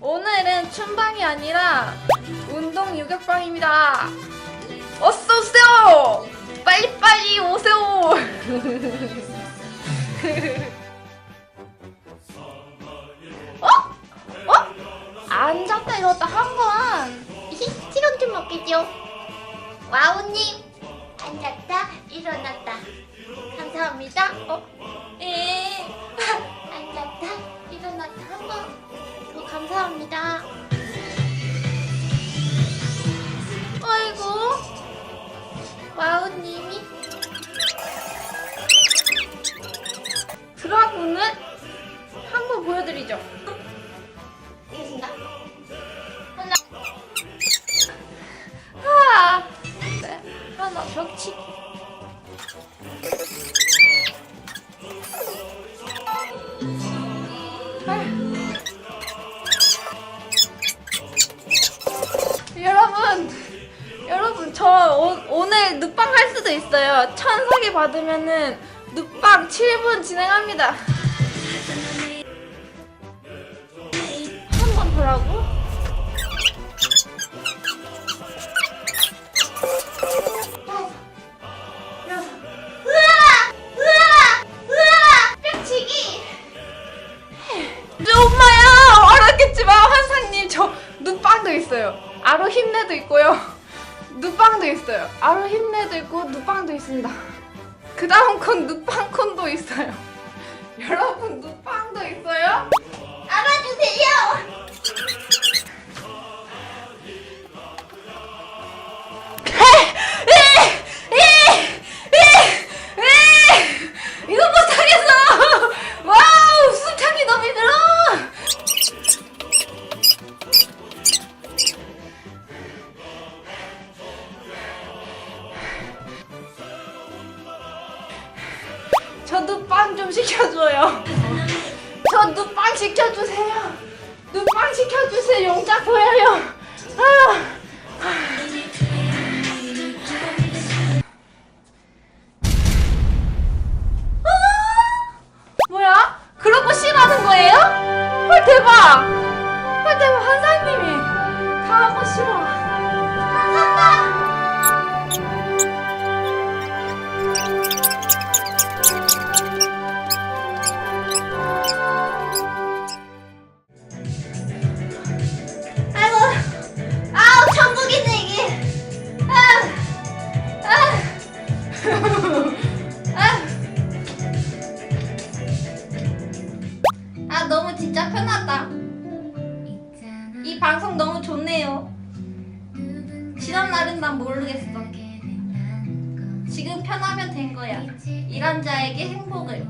오늘은 춘방이 아니라 운동 유격방입니다. 어서 오세요. 빨리 빨리 오세요. 어? 어? 앉았다 일어났다 한 번. 시간 좀 먹겠죠? 와우님 앉았다 일어났다 감사합니다 어? 감사합니다 아이고. 와우님이 드라군은 저 오, 오늘 눕방 할 수도 있어요. 천석이 받으면은 눕방 7분 진행합니다. 한 번! 뼈치기 저 엄마야 알았겠지만 환상님 저 눕방도 있어요. 아로 힘내도 있고요. 눕방도 있어요. 아로 힘내도 있고 눕방도 있습니다. 그 다음 콘 눕방 콘도 있어요. 여러분 눕방 저 눕방 좀 시켜줘요. 저 눕방 시켜주세요. 눕방 시켜주세요. 용자 보여요. 아. 진짜 편하다. 이 방송 너무 좋네요. 지난 날은 난 모르겠어. 지금 편하면 된 거야. 일한 자에게 행복을.